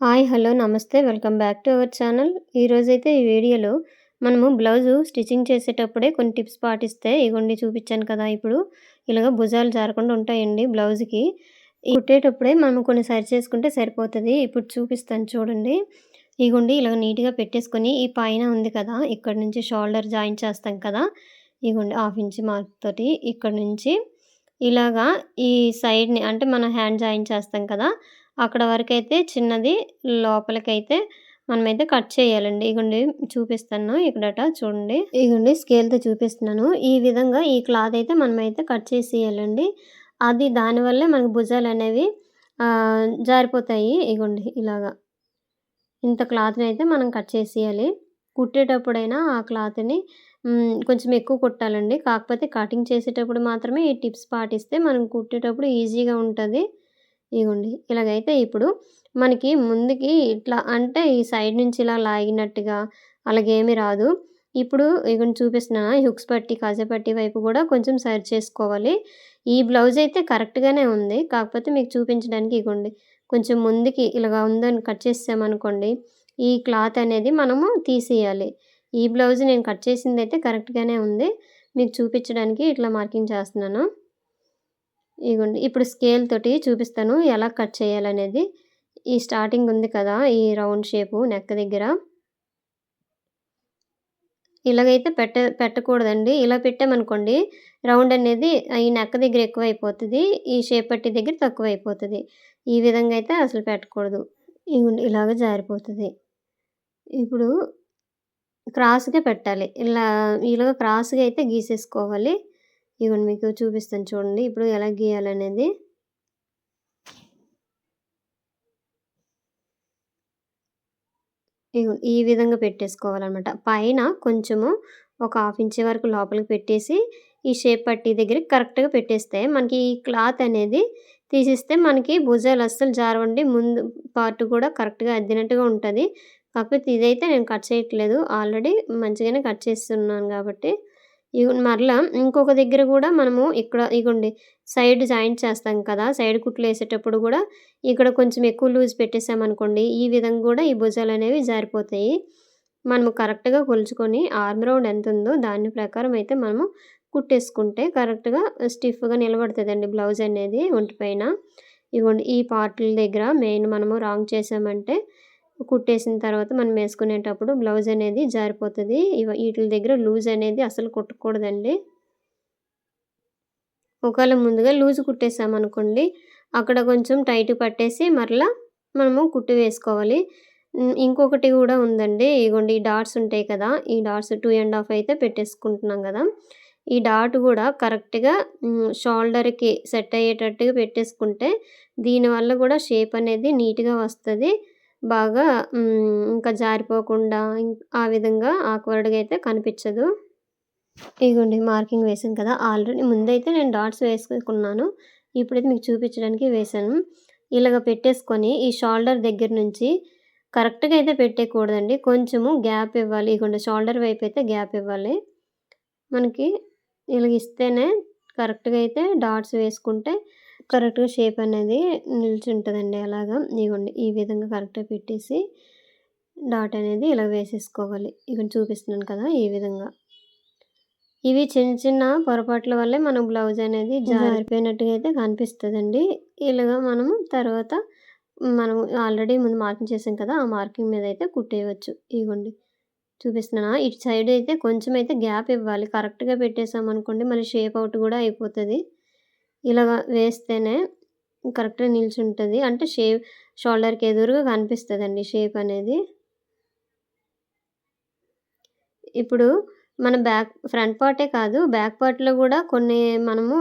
Hi hello నమస్తే welcome back to our channel. ఈరోజైతే ఈ వీడియోలో మనము బ్లౌజు స్టిచ్చింగ్ చేసేటప్పుడే కొన్ని టిప్స్ పాటిస్తే ఇగోండి చూపించాను కదా ఇప్పుడు. ఇలాగ భుజాలు జారకుండా ఉంటాయండి బ్లౌజ్కి. కుట్టేటప్పుడే మనం కొన్ని సరి చేసుకుంటే సరిపోతుంది. ఇప్పుడు చూపిస్తాను చూడండి. ఇగోండి ఇలాగ నీట్గా పెట్టేసుకొని ఈ పైన ఉంది కదా ఇక్కడ నుంచి షోల్డర్ జాయిన్ చేస్తాం కదా ఇగోండి హాఫ్ ఇంచ్ మార్క్ తోటి ఇక్కడ నుంచి ఇలాగా ఈ సైడ్ని అంటే మనం హ్యాండ్ జాయిన్ చేస్తాం కదా అక్కడ వరకు అయితే చిన్నది లోపలికైతే మనమైతే కట్ చేయాలండి. ఇగండి చూపిస్తాను ఇక్కడట చూడండి. ఇగండి స్కేల్తో చూపిస్తున్నాను. ఈ విధంగా ఈ క్లాత్ అయితే మనమైతే కట్ చేసేయాలండి. అది దానివల్లే మనకు భుజాలు అనేవి జారిపోతాయి. ఇగండి ఇలాగా ఇంత క్లాత్ని అయితే మనం కట్ చేసేయాలి. కుట్టేటప్పుడైనా ఆ క్లాత్ని కొంచెం ఎక్కువ కుట్టాలండి. కాకపోతే కటింగ్ చేసేటప్పుడు మాత్రమే ఈ టిప్స్ పాటిస్తే మనం కుట్టేటప్పుడు ఈజీగా ఉంటుంది. ఇగోండి ఇలాగైతే ఇప్పుడు మనకి ముందుకి ఇట్లా అంటే ఈ సైడ్ నుంచి ఇలా లాగినట్టుగా అలాగేమీ రాదు. ఇప్పుడు ఇగోండి చూపిస్తున్నా హుక్స్ పట్టి పట్టి వైపు కూడా కొంచెం సరి చేసుకోవాలి. ఈ బ్లౌజ్ అయితే కరెక్ట్గానే ఉంది. కాకపోతే మీకు చూపించడానికి ఇగోండి కొంచెం ముందుకి ఇలాగ ఉందని కట్ చేసామనుకోండి ఈ క్లాత్ అనేది మనము తీసేయాలి. ఈ బ్లౌజ్ నేను కట్ చేసింది అయితే కరెక్ట్గానే ఉంది. మీకు చూపించడానికి ఇట్లా మార్కింగ్ చేస్తున్నాను. ఇగోండి ఇప్పుడు స్కేల్ తోటి చూపిస్తాను ఎలా కట్ చేయాలనేది. ఈ స్టార్టింగ్ ఉంది కదా ఈ రౌండ్ షేపు నెక్ దగ్గర. ఇలాగైతే పెట్ట పెట్టకూడదండి. ఇలా పెట్టామనుకోండి రౌండ్ అనేది ఈ నెక్ దగ్గర ఎక్కువ అయిపోతుంది ఈ షేప్ పట్టి దగ్గర తక్కువ అయిపోతుంది ఈ విధంగా అయితే అసలు పెట్టకూడదు. ఇలాగ జారిపోతుంది. ఇప్పుడు క్రాస్గా పెట్టాలి. ఇలా ఇలాగ క్రాస్గా అయితే గీసేసుకోవాలి. ఇవన్నీ మీకు చూపిస్తాను చూడండి. ఇప్పుడు ఎలా గీయాలనేది. ఈ విధంగా పెట్టేసుకోవాలన్నమాట. పైన కొంచెము ఒక హాఫ్ ఇంచ్ వరకు లోపలికి పెట్టేసి ఈ షేప్ పట్టి దగ్గర కరెక్ట్గా పెట్టేస్తే మనకి ఈ క్లాత్ అనేది తీసిస్తే మనకి భుజాలు అస్సలు జారవండి. ముందు పార్ట్ కూడా కరెక్ట్గా అద్దినట్టుగా ఉంటుంది. కాకపోతే ఇదైతే నేను కట్ చేయట్లేదు. ఆల్రెడీ మంచిగానే కట్ చేస్తున్నాను కాబట్టి. ఇవి మరలా ఇంకొక దగ్గర కూడా మనము ఇక్కడ ఇగోండి సైడ్ జాయింట్ చేస్తాం కదా సైడ్ కుట్లు వేసేటప్పుడు కూడా ఇక్కడ కొంచెం ఎక్కువ లూజ్ పెట్టేసామనుకోండి ఈ విధంగా కూడా ఈ భుజాలు అనేవి జారిపోతాయి. మనము కరెక్ట్గా కొలుచుకొని ఆర్మ్ రౌండ్ ఎంత ఉందో దాని ప్రకారం అయితే మనము కుట్టేసుకుంటే కరెక్ట్గా స్టిఫ్గా నిలబడుతుందండి బ్లౌజ్ అనేది ఒంటిపైన. ఇగోండి ఈ పార్ట్ల దగ్గర మెయిన్ మనము రాంగ్ చేసామంటే కుట్టేసిన తర్వాత మనం వేసుకునేటప్పుడు బ్లౌజ్ అనేది జారిపోతుంది. వీటి దగ్గర లూజ్ అనేది అసలు కుట్టకూడదండి. ఒకవేళ ముందుగా లూజ్ కుట్టేసామనుకోండి అక్కడ కొంచెం టైట్ పట్టేసి మరలా మనము కుట్టు వేసుకోవాలి. ఇంకొకటి కూడా ఉందండి. ఇగోండి ఈ డాట్స్ ఉంటాయి కదా ఈ డాట్స్ టూ అండ్ హాఫ్ అయితే పెట్టేసుకుంటున్నాం కదా. ఈ డాట్ కూడా కరెక్ట్గా షోల్డర్కి సెట్ అయ్యేటట్టుగా పెట్టేసుకుంటే దీనివల్ల కూడా షేప్ అనేది నీట్గా వస్తుంది. బాగా ఇంకా జారిపోకుండా ఆ విధంగా ఆక్వర్డ్గా అయితే కనిపించదు. ఇదిగోండి మార్కింగ్ వేసాను కదా ఆల్రెడీ ముందైతే నేను డాట్స్ వేసుకున్నాను. ఇప్పుడైతే మీకు చూపించడానికి వేసాను ఇలాగ పెట్టేసుకొని ఈ షోల్డర్ దగ్గర నుంచి కరెక్ట్గా అయితే పెట్టేయకూడదండి. కొంచెము గ్యాప్ ఇవ్వాలి. ఇగోండి షోల్డర్ వైపు అయితే గ్యాప్ ఇవ్వాలి. మనకి ఇలాగ ఇస్తేనే కరెక్ట్గా అయితే డాట్స్ వేసుకుంటే కరెక్ట్గా షేప్ అనేది నిల్చుంటుందండి అలాగా. ఇవ్వండి ఈ విధంగా కరెక్ట్గా పెట్టేసి డాట్ అనేది ఇలా వేసేసుకోవాలి. ఇక్కడ చూపిస్తున్నాను కదా ఈ విధంగా. ఇవి చిన్న చిన్న పొరపాట్ల వల్లే మన బ్లౌజ్ అనేది జారిపోయినట్టుగా అయితే కనిపిస్తుందండి. ఇలాగా మనము తర్వాత మనం ఆల్రెడీ ముందు మార్కింగ్ చేసాం కదా ఆ మార్కింగ్ మీద అయితే కుట్టేయవచ్చు. ఇగోండి చూపిస్తున్నా ఇటు సైడ్ అయితే కొంచెం అయితే గ్యాప్ ఇవ్వాలి. కరెక్ట్గా పెట్టేసామనుకోండి మళ్ళీ షేప్ అవుట్ కూడా అయిపోతుంది. ఇలా వేస్తేనే కరెక్ట్గా నిల్చుంటుంది. అంటే షేప్ షోల్డర్కి ఎదురుగా కనిపిస్తుందండి షేప్ అనేది. ఇప్పుడు మన బ్యాక్ ఫ్రంట్ పార్టే కాదు బ్యాక్ పార్ట్లో కూడా కొన్ని మనము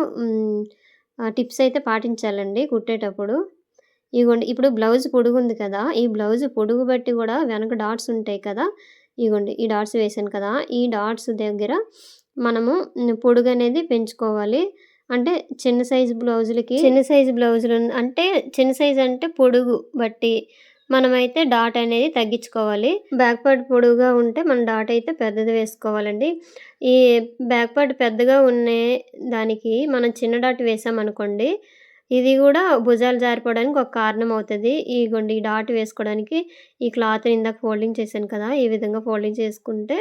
టిప్స్ అయితే పాటించాలండి కుట్టేటప్పుడు. ఇగోండి ఇప్పుడు బ్లౌజ్ పొడుగు ఉంది కదా ఈ బ్లౌజ్ పొడుగు బట్టి కూడా వెనక డాట్స్ ఉంటాయి కదా ఇగోండి ఈ డాట్స్ వేసాను కదా ఈ డాట్స్ దగ్గర మనము పొడుగు అనేది పెంచుకోవాలి. అంటే చిన్న సైజు బ్లౌజులకి చిన్న సైజు బ్లౌజులు అంటే చిన్న సైజు అంటే పొడుగు బట్టి మనమైతే డాట్ అనేది తగ్గించుకోవాలి. బ్యాక్ పార్ట్ పొడుగుగా ఉంటే మన డాట్ అయితే పెద్దది వేసుకోవాలండి. ఈ బ్యాక్ పార్ట్ పెద్దగా ఉండే దానికి మనం చిన్న డాట్ వేసామనుకోండి ఇది కూడా భుజాలు జారిపోవడానికి ఒక కారణం అవుతుంది. ఈ ఈ డాట్ వేసుకోవడానికి ఈ క్లాత్ ఇందాక ఫోల్డింగ్ చేశాను కదా ఈ విధంగా ఫోల్డింగ్ చేసుకుంటే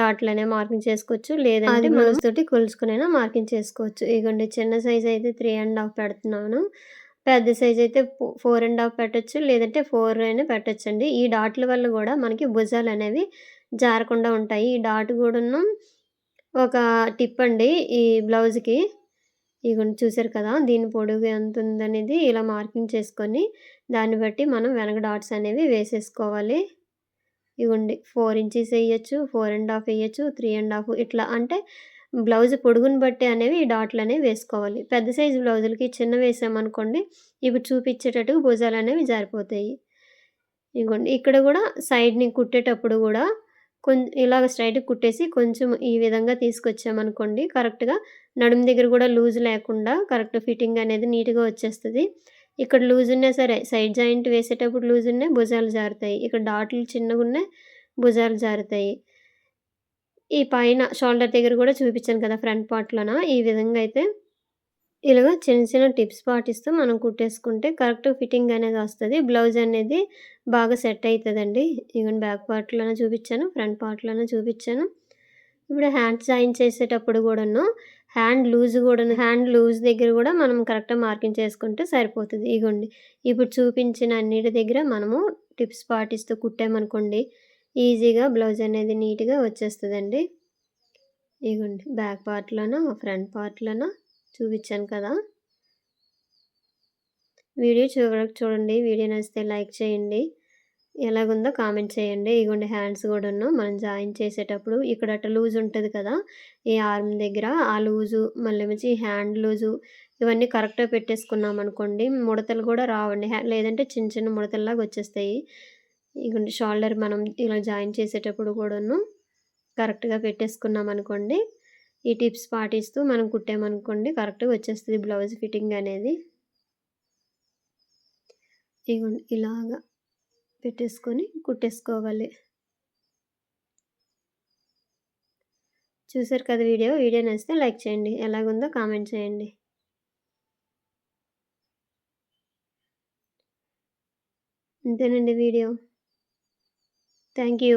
డాట్లనే మార్కింగ్ చేసుకోవచ్చు. లేదంటే బ్లౌజ్ తోటి కొలుసుకునైనా మార్కింగ్ చేసుకోవచ్చు. ఇగోండి చిన్న సైజ్ అయితే త్రీ అండ్ హాఫ్ పెడుతున్నాను. పెద్ద సైజ్ అయితే ఫోర్ అండ్ హాఫ్ పెట్టచ్చు. లేదంటే ఫోర్ అయినా పెట్టచ్చండి. ఈ డాట్ల వల్ల కూడా మనకి భుజాలు అనేవి జారకుండా ఉంటాయి. ఈ డాట్ కూడాను ఒక టిప్ అండి. ఈ బ్లౌజ్కి ఇగోండి చూసారు కదా దీని పొడుగు ఎంత ఉందనేది ఇలా మార్కింగ్ చేసుకొని దాన్ని బట్టి మనం వెనక డాట్స్ అనేవి వేసేసుకోవాలి. ఇవ్వండి ఫోర్ ఇంచెస్ వేయచ్చు ఫోర్ అండ్ హాఫ్ వేయచ్చు త్రీ అండ్ హాఫ్ ఇట్లా అంటే బ్లౌజ్ పొడుగుని బట్టి అనేవి ఈ డాట్లు అనేవి వేసుకోవాలి. పెద్ద సైజు బ్లౌజులకి చిన్న వేసామనుకోండి ఇప్పుడు చూపించేటట్టు భుజాలు అనేవి జారిపోతాయి. ఇగోండి ఇక్కడ కూడా సైడ్ని కుట్టేటప్పుడు కూడా కొంచెం ఇలాగ స్ట్రైట్గా కుట్టేసి కొంచెం ఈ విధంగా తీసుకొచ్చామనుకోండి కరెక్ట్గా నడుము దగ్గర కూడా లూజ్ లేకుండా కరెక్ట్ ఫిట్టింగ్ అనేది నీట్గా వచ్చేస్తుంది. ఇక్కడ లూజ్ ఉన్నా సరే సైడ్ జాయింట్ వేసేటప్పుడు లూజ్ ఉన్నాయి భుజాలు జారుతాయి. ఇక్కడ డాట్లు చిన్నగా ఉన్నాయి భుజాలు జారుతాయి. ఈ పైన షోల్డర్ దగ్గర కూడా చూపించాను కదా ఫ్రంట్ పార్ట్లోన ఈ విధంగా అయితే ఇలాగ చిన్న చిన్న టిప్స్ పాటిస్తూ మనం కుట్టేసుకుంటే కరెక్ట్ ఫిట్టింగ్ అనేది వస్తుంది. బ్లౌజ్ అనేది బాగా సెట్ అవుతుందండి ఈవెన్ బ్యాక్ పార్ట్లోనే చూపించాను ఫ్రంట్ పార్ట్లోనే చూపించాను. ఇప్పుడు హ్యాండ్ జాయిన్ చేసేటప్పుడు కూడాను హ్యాండ్ లూజ్ కూడా హ్యాండ్ లూజ్ దగ్గర కూడా మనం కరెక్ట్గా మార్కింగ్ చేసుకుంటే సరిపోతుంది. ఇగోండి. ఇప్పుడు చూపించిన అన్నిటి దగ్గర మనము టిప్స్ పాటిస్తూ కుట్టామనుకోండి ఈజీగా బ్లౌజ్ అనేది నీట్గా వచ్చేస్తుందండి. ఇగోండి. బ్యాక్ పార్ట్లోనో ఫ్రంట్ పార్ట్లోనో చూపించాను కదా. వీడియో చూడ చూడండి. వీడియో నచ్చితే లైక్ చేయండి. ఎలాగుందో కామెంట్ చేయండి. ఇగోండి హ్యాండ్స్ కూడాను మనం జాయిన్ చేసేటప్పుడు ఇక్కడ అట్ట లూజ్ ఉంటుంది కదా ఈ ఆర్మ్ దగ్గర. ఆ లూజు మళ్ళీ మంచి హ్యాండ్ లూజు ఇవన్నీ కరెక్ట్గా పెట్టేసుకున్నాం అనుకోండి ముడతలు కూడా రావండి. లేదంటే చిన్న చిన్న ముడతల్లాగా వచ్చేస్తాయి. ఇగోండి షోల్డర్ మనం ఇలా జాయిన్ చేసేటప్పుడు కూడాను కరెక్ట్గా పెట్టేసుకున్నాం అనుకోండి ఈ టిప్స్ పాటిస్తూ మనం కుట్టామనుకోండి కరెక్ట్గా వచ్చేస్తుంది బ్లౌజ్ ఫిట్టింగ్ అనేది. ఇగోండి ఇలాగా పెట్టేసుకొని కుట్టేసుకోవాలి. చూసారు కదా వీడియో? వీడియో నచ్చితే లైక్ చేయండి. ఎలాగుందో కామెంట్ చేయండి. అంతేనండి వీడియో. Thank you.